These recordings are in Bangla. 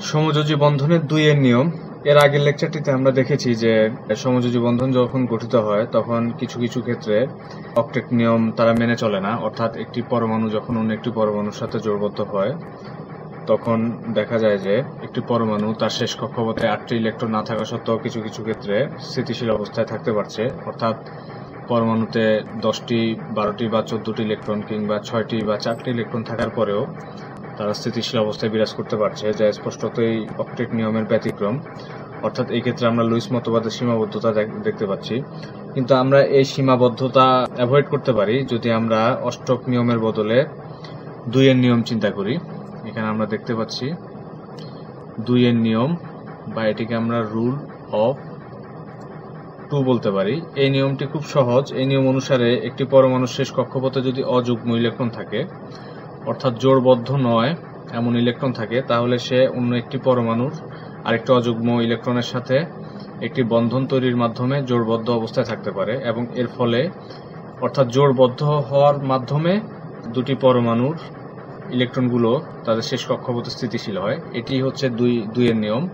সমযোজী বন্ধনের দুই এর নিয়ম। এর আগের লেকচারটিতে আমরা দেখেছি যে, সমযোজী বন্ধন যখন গঠিত হয়, তখন কিছু কিছু ক্ষেত্রে অক্টেট নিয়ম তারা মেনে চলে না। অর্থাৎ একটি পরমাণু যখন অন্য একটি পরমাণুর সাথে জোড়বদ্ধ হয়, তখন দেখা যায় যে, একটি পরমাণু তার শেষ কক্ষপথে আটটি ইলেকট্রন না থাকা সত্ত্বেও কিছু কিছু ক্ষেত্রে স্থিতিশীল অবস্থায় থাকতে পারছে। অর্থাৎ পরমাণুতে দশটি, বারোটি বা চোদ্দটি ইলেকট্রন কিংবা ছয়টি বা চারটি ইলেকট্রন থাকার পরেও তারা স্থিতিশীল অবস্থায় বিরাজ করতে পারছে, যা স্পষ্টতই অক্টেট নিয়মের ব্যতিক্রম। অর্থাৎ এই ক্ষেত্রে আমরা লুইস মতবাদের সীমাবদ্ধতা দেখ- দেখতে পাচ্ছি। কিন্তু আমরা এই সীমাবদ্ধতা অ্যাভয়েড করতে পারি যদি আমরা অষ্টক নিয়মের বদলে দুইয়ের নিয়ম চিন্তা করি। এখানে আমরা দেখতে পাচ্ছি দুইয়ের নিয়ম বা এটিকে আমরা রুল অফ টু বলতে পারি। এই নিয়মটি খুব সহজ। এই নিয়ম অনুসারে একটি পরমাণুর শেষ কক্ষপথে যদি অযুগ্ম ইলেকট্রন থাকে অর্থাৎ জোড়বদ্ধ নয়, এমন ইলেকট্রন থাকে, তাহলে সে অন্য একটি পরমাণুর আরেকটি অযুগ্ম ইলেকট্রনের সাথে একটি বন্ধন তৈরির মাধ্যমে জোড়বদ্ধ অবস্থায় থাকতে পারে এবং এর ফলে অর্থাৎ জোড়বদ্ধ হওয়ার মাধ্যমে দুটি পরমাণুর ইলেকট্রনগুলো তাদের শেষ কক্ষপথে স্থিতিশীল হয়। এটি হচ্ছে দুই, দুইয়ের নিয়ম।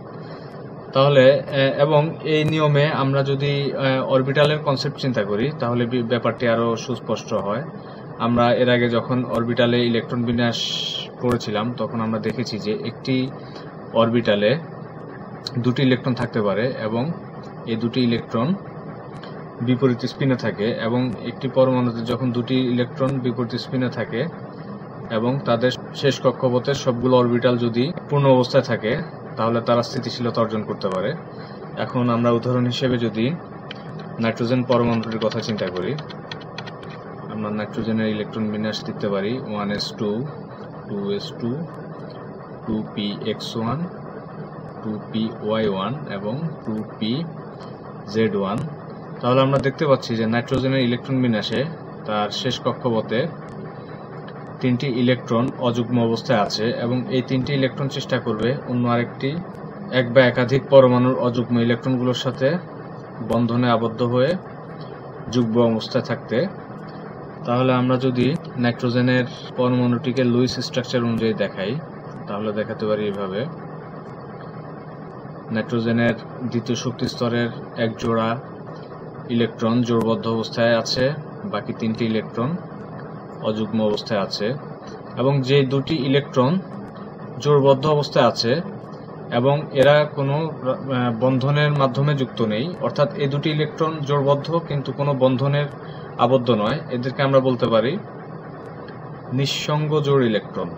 তাহলে এবং এই নিয়মে আমরা যদি অরবিটালের কনসেপ্ট চিন্তা করি, তাহলে ব্যাপারটি আরও সুস্পষ্ট হয়। আমরা এর আগে যখন অরবিটালে ইলেকট্রন বিন্যাস পড়েছিলাম তখন আমরা দেখেছি যে একটি অরবিটালে দুটি ইলেকট্রন থাকতে পারে এবং এই দুটি ইলেকট্রন বিপরীত স্পিনে থাকে এবং একটি পরমাণুতে যখন দুটি ইলেকট্রন বিপরীত স্পিনে থাকে এবং তাদের শেষ কক্ষপথের সবগুলো অরবিটাল যদি পূর্ণ অবস্থায় থাকে, তাহলে তারা স্থিতিশীলতা অর্জন করতে পারে। এখন আমরা উদাহরণ হিসেবে যদি নাইট্রোজেন পরমাণুটির কথা চিন্তা করি আমরা নাইট্রোজেনের ইলেকট্রন বিন্যাস দিতে পারি। One S two two S two two P X one two P Y one এবং টু পি জেড ওয়ান তাহলে আমরা দেখতে পাচ্ছি যে নাইট্রোজেনের ইলেকট্রন বিন্যাসে তার শেষ কক্ষপথে তিনটি ইলেকট্রন অযুগ্ম অবস্থায় আছে এবং এই তিনটি ইলেকট্রন চেষ্টা করবে অন্য আরেকটি এক বা একাধিক পরমাণুর অযুগ্ম ইলেকট্রনগুলোর সাথে বন্ধনে আবদ্ধ হয়ে যুগ্ম অবস্থায় থাকতে। তাহলে আমরা যদি নাইট্রোজেনের পরমাণুটিকে লুইস স্ট্রাকচার অনুযায়ী দেখাই, তাহলে দেখাতে পারি এভাবে। নাইট্রোজেনের দ্বিতীয় শক্তি স্তরের এক জোড়া ইলেকট্রন জোড়বদ্ধ অবস্থায় আছে, বাকি তিনটি ইলেকট্রন অযুগ্ম অবস্থায় আছে, এবং যে দুটি ইলেকট্রন জোড়বদ্ধ অবস্থায় আছে, এবং এরা কোনো বন্ধনের মাধ্যমে যুক্ত নেই, অর্থাৎ এই দুটি ইলেকট্রন জোড়বদ্ধ, কিন্তু কোনো বন্ধনের আবদ্ধ নয়, এদেরকে আমরা বলতে পারি নিঃসঙ্গ জোড় ইলেকট্রন।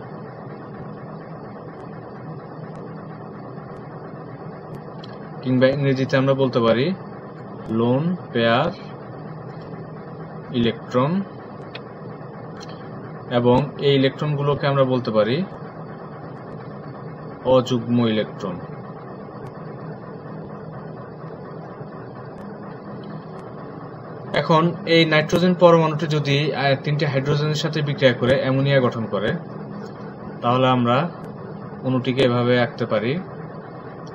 কিংবা ইংরেজিতে আমরা বলতে পারি লোন পেয়ার ইলেকট্রন। এবং এই ইলেকট্রনগুলোকে আমরা বলতে পারি অযুগ্ম ইলেকট্রন। এখন এই নাইট্রোজেন পরমাণুটি যদি তিনটি হাইড্রোজেনের সাথে বিক্রিয়া করে, অ্যামোনিয়া গঠন করে, তাহলে আমরা অণুটিকে এভাবে আঁকতে পারি।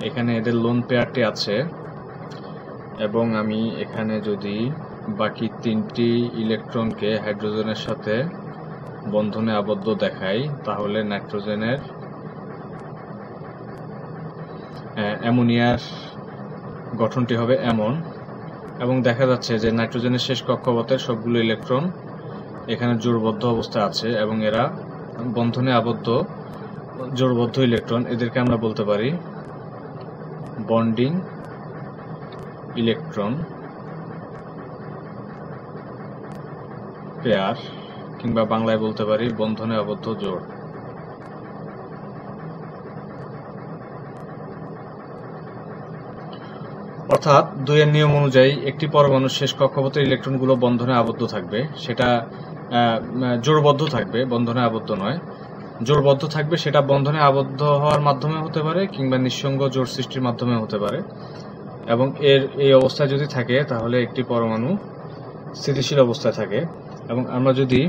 এখানে এদের লোন পেয়ারটি আছে, এবং আমি এখানে যদি বাকি তিনটি ইলেকট্রনকে হাইড্রোজেনের সাথে বন্ধনে আবদ্ধ দেখাই, তাহলে নাইট্রোজেনের অ্যামোনিয়ার গঠনটি হবে এমন। এবং দেখা যাচ্ছে যে নাইট্রোজেনের শেষ কক্ষপথের সবগুলো ইলেকট্রন এখানে জোড়বদ্ধ অবস্থায় আছে এবং এরা বন্ধনে আবদ্ধ জোড়বদ্ধ ইলেকট্রন। এদেরকে আমরা বলতে পারি বন্ডিং ইলেকট্রন পেয়ার, কিংবা বাংলায় বলতে পারি বন্ধনে আবদ্ধ জোড় অর্থাৎ দুইয়ের নিয়ম অনুযায়ী একটি পরমাণুর শেষ কক্ষপথের ইলেকট্রনগুলো বন্ধনে আবদ্ধ থাকবে। সেটা জোরবদ্ধ থাকবে, বন্ধনে আবদ্ধ নয়। জোরবদ্ধ থাকবে সেটা বন্ধনে আবদ্ধ হওয়ার মাধ্যমে হতে পারে কিংবা নিঃসঙ্গ জোর সৃষ্টির মাধ্যমে হতে পারে। এবং এর এই অবস্থায় যদি থাকে, তাহলে একটি পরমাণু স্থিতিশীল অবস্থায় থাকে। এবং আমরা যদি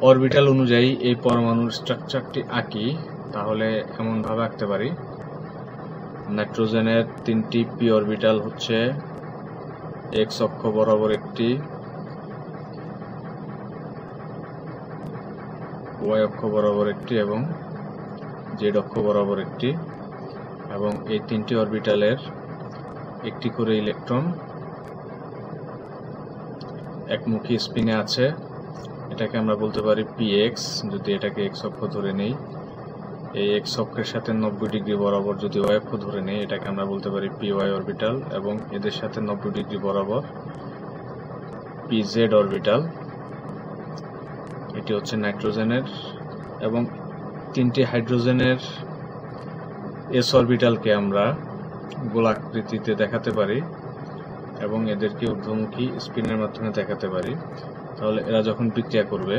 অরবিটাল অনুযায়ী এই পরমাণুর স্ট্রাকচারটি আঁকি, তাহলে এমনভাবে আঁকতে পারি। নাইট্রোজেনের তিনটি পি অরবিটাল হচ্ছে এক্স অক্ষ বরাবর একটি ওয়াই অক্ষ বরাবর একটি এবং জেড অক্ষ বরাবর একটি এবং এই তিনটি অরবিটালের একটি করে ইলেকট্রন একমুখী স্পিনে আছে। এটাকে আমরা বলতে পারি পি এক্স যদি এটাকে এক্স অক্ষ ধরে নেই। এই এক্স অক্ষের সাথে নব্বই ডিগ্রি বরাবর যদি ওয়াই অক্ষ ধরে নেই, এটাকে আমরা বলতে পারি পি ওয়াই অরবিটাল এবং এদের সাথে নব্বই ডিগ্রি বরাবর পি জেড অরবিটাল এটি হচ্ছে নাইট্রোজেনের এবং তিনটি হাইড্রোজেনের এস অরবিটালকে আমরা গোলাকৃতিতে দেখাতে পারি এবং এদেরকে ঊর্ধ্বমুখী স্পিনের মাধ্যমে দেখাতে পারি। তাহলে এরা যখন বিক্রিয়া করবে,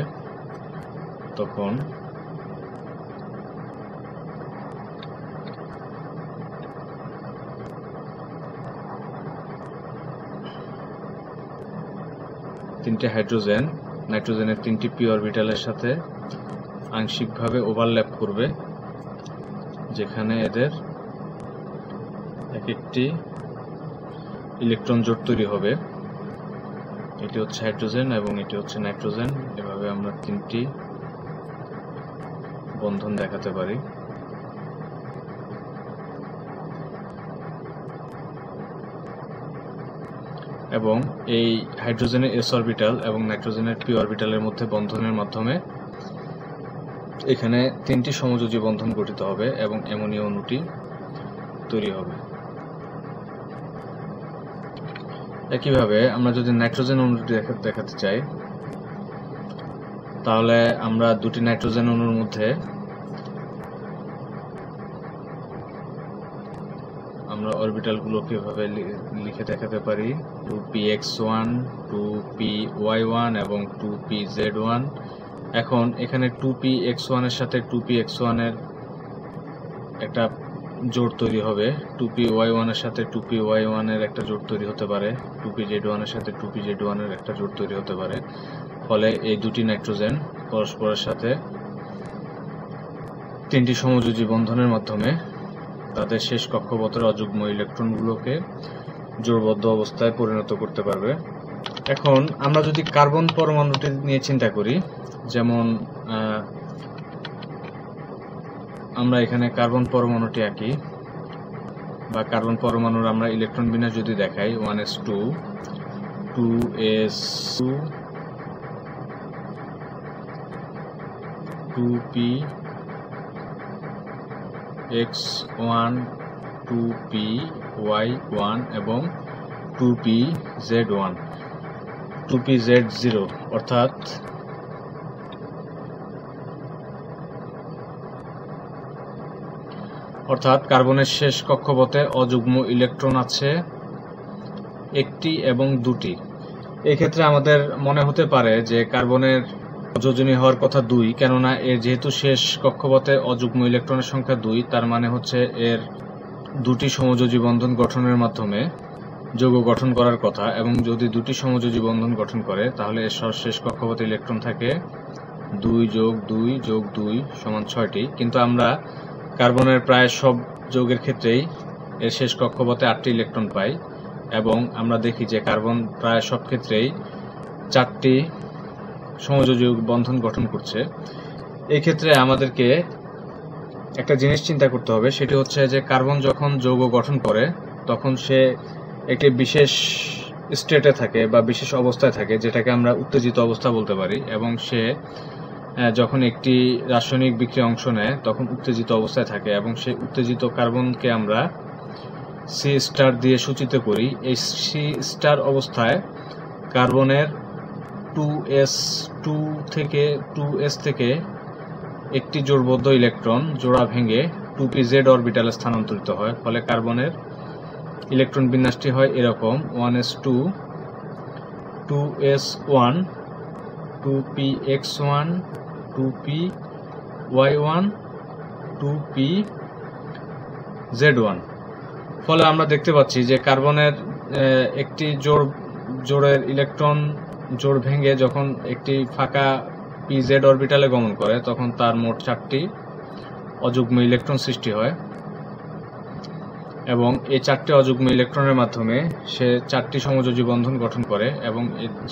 তখন তিনটি হাইড্রোজেন, নাইট্রোজেনের তিনটি পি অরবিটালের সাথে আংশিকভাবে ওভারল্যাপ করবে, যেখানে এদের এক একটি ইলেকট্রন জোট তৈরি হবে। এটি হচ্ছে হাইড্রোজেন এবং এটি হচ্ছে নাইট্রোজেন। এভাবে আমরা তিনটি বন্ধন দেখাতে পারি। এবং এই হাইড্রোজেনের এস অরবিটাল এবং নাইট্রোজেনের পি অরবিটালের মধ্যে বন্ধনের মাধ্যমে এখানে তিনটি সমযোজী বন্ধন গঠিত হবে এবং অ্যামোনিয়া অণুটি তৈরি হবে। একইভাবে আমরা যদি নাইট্রোজেন অণুটি দেখাতে চাই, তাহলে আমরা দুটি নাইট্রোজেন অণুর মধ্যে আমরা অরবিটাল গুলোকে এভাবে লিখে দেখাতে পারি। Two P X one two P Y one এবং টু পি জেড ওয়ান এখন এখানে টু পি এক্স ওয়ানের সাথে টু পি এক্স ওয়ানের একটা জোট তৈরি হবে। টু পি ওয়াই ওয়ানের সাথে টু পি ওয়াই ওয়ানের একটা জোট তৈরি হতে পারে। টু পি জেড ওয়ানের সাথে টু পি জেড ওয়ানের একটা জোট তৈরি হতে পারে। ফলে এই দুটি নাইট্রোজেন পরস্পরের সাথে তিনটি সমযোজী বন্ধনের মাধ্যমে তাদের শেষ কক্ষপথের অযুগ্ম ইলেকট্রনগুলোকে জোড়বদ্ধ অবস্থায় পরিণত করতে পারবে। এখন আমরা যদি কার্বন পরমাণুটি নিয়ে চিন্তা করি, যেমন আমরা এখানে কার্বন পরমাণুটি আঁকি, বা কার্বন পরমাণুর আমরা ইলেকট্রন বিন্যাস যদি দেখাই one S two two S two two P X one two P Y one এবং two P Z one two P Z zero অর্থাৎ অর্থাৎ কার্বনের শেষ কক্ষপথে অযুগ্ম ইলেকট্রন আছে একটি এবং দুটি। এক্ষেত্রে আমাদের মনে হতে পারে যে কার্বনের যোজনী হওয়ার কথা দুই, কেননা এর যেহেতু শেষ কক্ষপথে অযুগ্ম ইলেকট্রনের সংখ্যা দুই, তার মানে হচ্ছে এর দুটি সমযোজী বন্ধন গঠনের মাধ্যমে যৌগ গঠন করার কথা, এবং যদি দুটি সমযোজী বন্ধন গঠন করে, তাহলে এর সর্বশেষ কক্ষপথে ইলেকট্রন থাকে দুই যোগ দুই যোগ দুই সমান ছয়টি। কিন্তু আমরা কার্বনের প্রায় সব যৌগের ক্ষেত্রেই এর শেষ কক্ষপথে আটটি ইলেকট্রন পাই, এবং আমরা দেখি যে কার্বন প্রায় সব ক্ষেত্রেই চারটি সমযোজী বন্ধন গঠন করছে এই ক্ষেত্রে আমাদেরকে একটা জিনিস চিন্তা করতে হবে, সেটি হচ্ছে যে কার্বন যখন যৌগ গঠন করে, তখন সে একটি বিশেষ স্টেটে থাকে বা বিশেষ অবস্থায় থাকে, যেটাকে আমরা উত্তেজিত অবস্থা বলতে পারি, এবং সে যখন একটি রাসায়নিক বিক্রিয়া অংশ নেয়, তখন উত্তেজিত অবস্থায় থাকে, এবং সেই উত্তেজিত কার্বনকে আমরা সি স্টার দিয়ে সূচিত করি। এই সি স্টার অবস্থায় কার্বনের টু এস টু থেকে টু এস থেকে একটি জোড়বদ্ধ ইলেকট্রন জোড়া ভেঙে টু পি জেড অরবিটালে স্থানান্তরিত হয়, ফলে কার্বনের ইলেকট্রন বিন্যাসটি হয় এরকম one S two two S one two P X one two P Y one two P Z one ফলে আমরা দেখতে পাচ্ছি যে কার্বনের একটি জোড়, জোড়ের ইলেকট্রন জোড় ভেঙে যখন একটি ফাঁকা পি জেড অরবিটালে গমন করে, তখন তার মোট চারটি অযুগ্ম ইলেকট্রন সৃষ্টি হয়। এবং এই চারটি অযুগ্ম ইলেকট্রনের মাধ্যমে সে চারটি সমযোজী বন্ধন গঠন করে এবং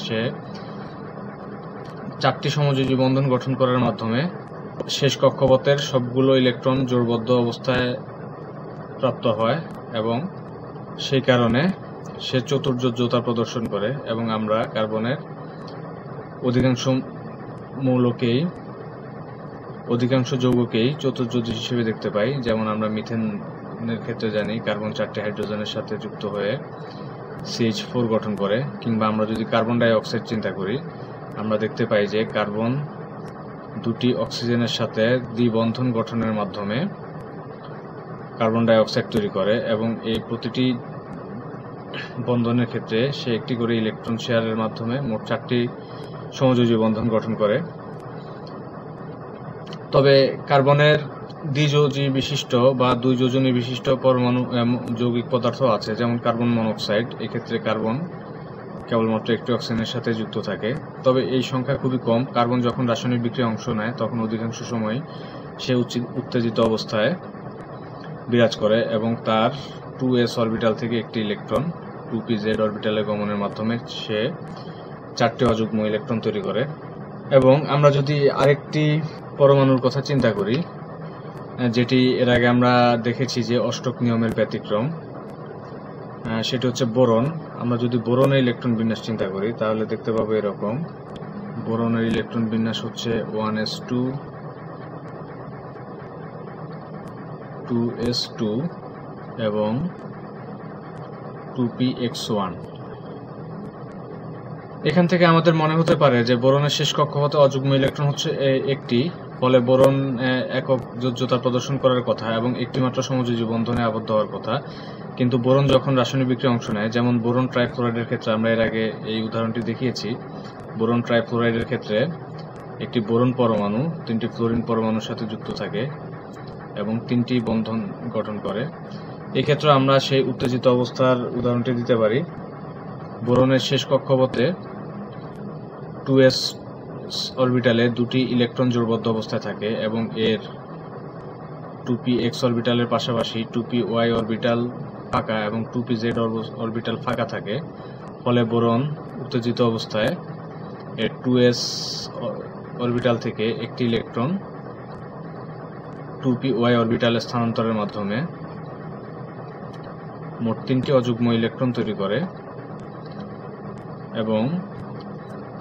সে চারটি সমযোজী বন্ধন গঠন করার মাধ্যমে শেষ কক্ষপথের সবগুলো ইলেকট্রন জোরবদ্ধ অবস্থায় প্রাপ্ত হয় এবং সেই কারণে সে চতুর্যোজ্যতা প্রদর্শন করে এবং আমরা কার্বনের অধিকাংশ মৌলকেই, অধিকাংশ যৌগকেই চতুর্যোজ হিসেবে দেখতে পাই। যেমন আমরা মিথেনের ক্ষেত্রে জানি, কার্বন চারটি হাইড্রোজেনের সাথে যুক্ত হয়ে সিএইচ ফোর গঠন করে, কিংবা আমরা যদি কার্বন ডাই অক্সাইড চিন্তা করি, আমরা দেখতে পাই যে কার্বন দুটি অক্সিজেনের সাথে দ্বিবন্ধন গঠনের মাধ্যমে কার্বন ডাই অক্সাইড তৈরি করে এবং এই প্রতিটি বন্ধনের ক্ষেত্রে সে একটি করে ইলেকট্রন শেয়ারের মাধ্যমে মোট চারটি সমযোজী বন্ধন গঠন করে। তবে কার্বনের দ্বিযোজী বিশিষ্ট বা দুই যোজনী বিশিষ্ট পরমাণু যৌগিক পদার্থ আছে, যেমন কার্বন মনোক্সাইড, এক্ষেত্রে কার্বন কেবলমাত্র একটি অক্সিজেনের সাথে যুক্ত থাকে। তবে এই সংখ্যা খুবই কম। কার্বন যখন রাসায়নিক বিক্রিয়া অংশ নেয়, তখন অধিকাংশ সময় সে উত্তেজিত অবস্থায় বিরাজ করে এবং তার টু এস অরবিটাল থেকে একটি ইলেকট্রন টু পি জেড অরবিটালে গমনের মাধ্যমে সে চারটি অযুগ্ম ইলেকট্রন তৈরি করে। এবং আমরা যদি আরেকটি পরমাণুর কথা চিন্তা করি যেটি এর আগে আমরা দেখেছি যে অষ্টক নিয়মের ব্যতিক্রম সেটি হচ্ছে বোরন। আমরা যদি বোরনের ইলেকট্রন বিন্যাস চিন্তা করি, তাহলে দেখতে পাবো এরকম। বোরনের ইলেকট্রন বিন্যাস হচ্ছে one S two two S two, এবং টু পি এক্স ওয়ান এখান থেকে আমাদের মনে হতে পারে যে বোরনের শেষ কক্ষপথে অযুগ্ম ইলেকট্রন হচ্ছে একটি, ফলে বোরন একক যোজ্যতা প্রদর্শন করার কথা এবং একটি মাত্র সমযোজী বন্ধনে আবদ্ধ হওয়ার কথা। কিন্তু বোরন যখন রাসায়নিক বিক্রিয়া অংশ নেয়, যেমন বোরন ট্রাইফ্লোরাইডের ক্ষেত্রে আমরা এর আগে এই উদাহরণটি দেখিয়েছি, বোরন ট্রাইফ্লোরাইডের ক্ষেত্রে একটি বোরন পরমাণু, তিনটি ফ্লোরিন পরমাণুর সাথে যুক্ত থাকে এবং তিনটি বন্ধন গঠন করে। এক্ষেত্রে আমরা সেই উত্তেজিত অবস্থার উদাহরণটি দিতে পারি। বোরনের শেষ কক্ষপথে টু এস অরবিটালে দুটি ইলেকট্রন জোড়বদ্ধ অবস্থায় থাকে এবং এর টু পি এক্স অরবিটালের পাশাপাশি টু পি ওয়াই অরবিটাল ফাঁকা এবং টু পি জেড অরবিটাল ফাঁকা থাকে। ফলে বোরন উত্তেজিত অবস্থায় এর টু এস অরবিটাল থেকে একটি ইলেকট্রন টু পি ওয়াই অরবিটালে স্থানান্তরের মাধ্যমে মোট তিনটি অযুগ্ম ইলেকট্রন তৈরি করে এবং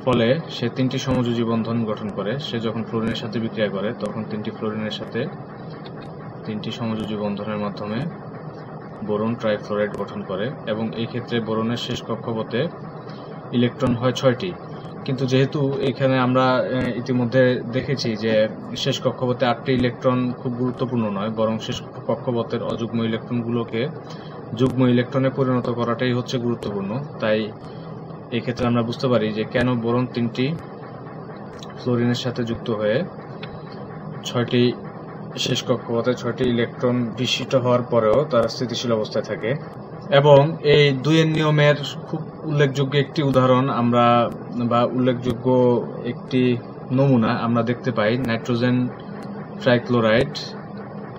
ফলে সে তিনটি সমযোজী বন্ধন গঠন করে। সে যখন ফ্লোরিনের সাথে বিক্রিয়া করে, তখন তিনটি ফ্লোরিনের সাথে তিনটি সমযোজী বন্ধনের মাধ্যমে বোরন ট্রাইফ্লোরাইড গঠন করে এবং এই ক্ষেত্রে বোরনের শেষ কক্ষপথে ইলেকট্রন হয় ছয়টি। কিন্তু যেহেতু এখানে আমরা ইতিমধ্যে দেখেছি যে শেষ কক্ষপথে আটটি ইলেকট্রন খুব গুরুত্বপূর্ণ নয়, বরং শেষ কক্ষপথের অযুগ্ম ইলেকট্রনগুলোকে যুগ্ম ইলেকট্রনে পরিণত করাটাই হচ্ছে গুরুত্বপূর্ণ। তাই এক্ষেত্রে আমরা বুঝতে পারি যে কেন বোরন তিনটি ফ্লোরিনের সাথে যুক্ত হয়ে ছয়টি শেষ কক্ষপথে ছয়টি ইলেকট্রন বিশিষ্ট হওয়ার পরেও তারা স্থিতিশীল অবস্থায় থাকে। এবং এই দুইয়ের নিয়মের খুব উল্লেখযোগ্য একটি উদাহরণ আমরা বা উল্লেখযোগ্য একটি নমুনা আমরা দেখতে পাই নাইট্রোজেন ট্রাইক্লোরাইড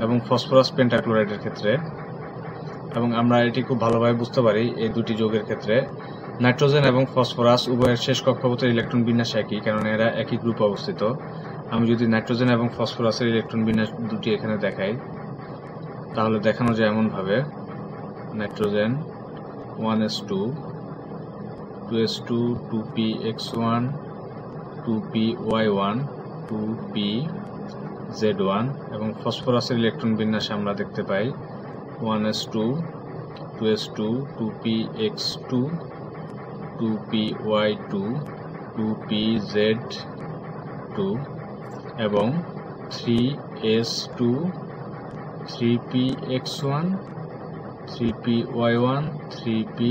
এবং ফসফরাস পেন্টাক্লোরাইডের ক্ষেত্রে। এবং আমরা এটি খুব ভালোভাবে বুঝতে পারি এই দুটি যোগের ক্ষেত্রে। নাইট্রোজেন এবং ফসফরাস উভয়ের শেষ কক্ষপথের ইলেকট্রন বিন্যাস একই কারণ এরা একই গ্রুপে অবস্থিত। আমি যদি নাইট্রোজেন এবং ফসফরাসের ইলেকট্রন বিন্যাস দুটি এখানে দেখাই, তাহলে দেখানো যায় এমনভাবে। Nitrogen one S two two S two two P X one, two P Y one, two P Z one এবং ফসফরাসের ইলেকট্রন বিন্যাসে আমরা দেখতে পাই one S two two S two two P X two two P Y two two P Z two এবং three S two three P X one three P Y one three P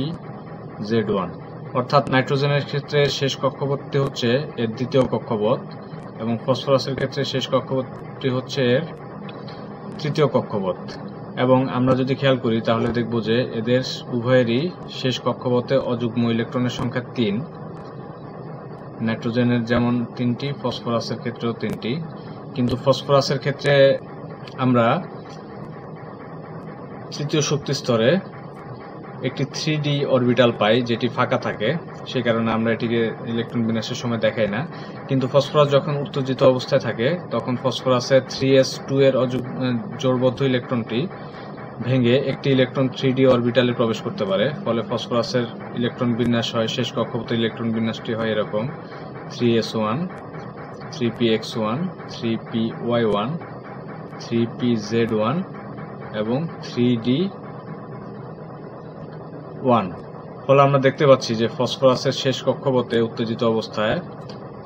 Z one অর্থাৎ নাইট্রোজেনের ক্ষেত্রে শেষ কক্ষপথটি হচ্ছে এর দ্বিতীয় কক্ষপথ এবং ফসফরাসের ক্ষেত্রে শেষ কক্ষপথটি হচ্ছে এর তৃতীয় কক্ষপথ। এবং আমরা যদি খেয়াল করি, তাহলে দেখব যে এদের উভয়েরই শেষ কক্ষপথে অযুগ্ম ইলেকট্রনের সংখ্যা তিন। নাইট্রোজেনের যেমন তিনটি, ফসফরাসের ক্ষেত্রেও তিনটি। কিন্তু ফসফরাসের ক্ষেত্রে আমরা তৃতীয় শক্তি স্তরে একটি থ্রি অরবিটাল পাই, যেটি ফাঁকা থাকে। সেই কারণে আমরা এটিকে ইলেকট্রন বিন্যাসের সময় দেখাই না। কিন্তু ফসফরাস যখন উত্তেজিত অবস্থায় থাকে, তখন ফসফরাসের থ্রি এস টু এর জোড়বদ্ধ ইলেকট্রনটি ভেঙে একটি ইলেকট্রন থ্রি ডি অরবিটালে প্রবেশ করতে পারে। ফলে ফসফরাসের ইলেকট্রন বিন্যাস হয়, শেষ কক্ষপথ ইলেকট্রন বিন্যাসটি হয় এরকম। Three S one, three P X one, three P Y one, three P Z one এবং থ্রি ডি ওয়ান। ফলে আমরা দেখতে পাচ্ছি যে ফসফরাসের শেষ কক্ষপথে উত্তেজিত অবস্থায়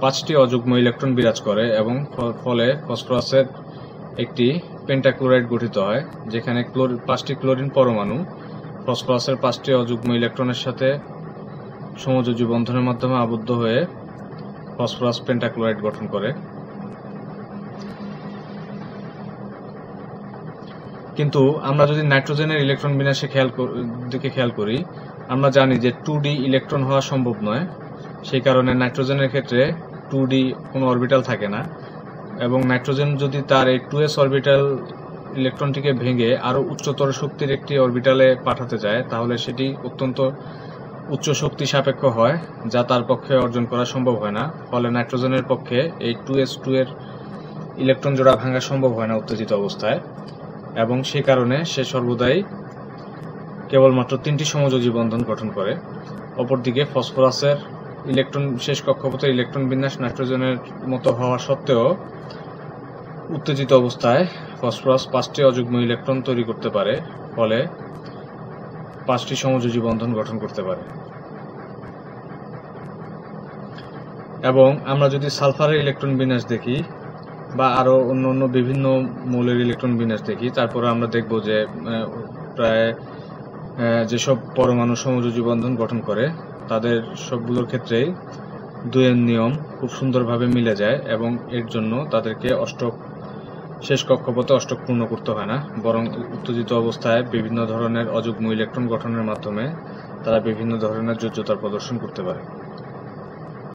পাঁচটি অযুগ্ম ইলেকট্রন বিরাজ করে এবং ফলে ফসফরাসের একটি পেন্টাক্লোরাইড গঠিত হয়, যেখানে পাঁচটি ক্লোরিন পরমাণু, ফসফরাসের পাঁচটি অযুগ্ম ইলেকট্রনের সাথে সমযোজী বন্ধনের মাধ্যমে আবদ্ধ হয়ে ফসফরাস পেন্টাক্লোরাইড গঠন করে। কিন্তু আমরা যদি নাইট্রোজেনের ইলেকট্রন বিন্যাসে খেয়াল দিকে খেয়াল করি আমরা জানি যে টু ইলেকট্রন হওয়া সম্ভব নয়। সেই কারণে নাইট্রোজেনের ক্ষেত্রে টু কোনো অরবিটাল থাকে না। এবং নাইট্রোজেন যদি তার এই টু এস অরবিটাল ইলেকট্রনটিকে ভেঙে আরও উচ্চতর শক্তির একটি অরবিটালে পাঠাতে চায় তাহলে সেটি অত্যন্ত উচ্চ শক্তি সাপেক্ষ হয়, যা তার পক্ষে অর্জন করা সম্ভব হয় না। ফলে নাইট্রোজেনের পক্ষে এই টু এস টু এর ইলেকট্রন জোড়া ভাঙা সম্ভব হয় না উত্তেজিত অবস্থায়। এবং সেই কারণে সে সর্বদাই কেবলমাত্র তিনটি সমযোজী বন্ধন গঠন করে। অপরদিকে ফসফরাসের ইলেকট্রন, শেষ কক্ষপথের ইলেকট্রন বিন্যাস নাইট্রোজেনের মতো হওয়া সত্ত্বেও উত্তেজিত অবস্থায় ফসফরাস পাঁচটি অযুগ্ম ইলেকট্রন তৈরি করতে পারে, ফলে পাঁচটি সমযোজী বন্ধন গঠন করতে পারে। এবং আমরা যদি সালফারের ইলেকট্রন বিন্যাস দেখি বা আরও অন্য অন্য বিভিন্ন মৌলের ইলেকট্রন বিন্যাস দেখি, তারপরে আমরা দেখব যে প্রায় যেসব পরমাণু সমযোজী বন্ধন গঠন করে, তাদের সবগুলোর ক্ষেত্রেই দুয়ের নিয়ম খুব সুন্দরভাবে মিলে যায় এবং এর জন্য তাদেরকে অষ্টক, শেষ কক্ষপথে অষ্টক পূর্ণ করতে হয় না। বরং উত্তেজিত অবস্থায় বিভিন্ন ধরনের অযুগ্ম ইলেকট্রন গঠনের মাধ্যমে তারা বিভিন্ন ধরনের যোজ্যতার প্রদর্শন করতে পারে।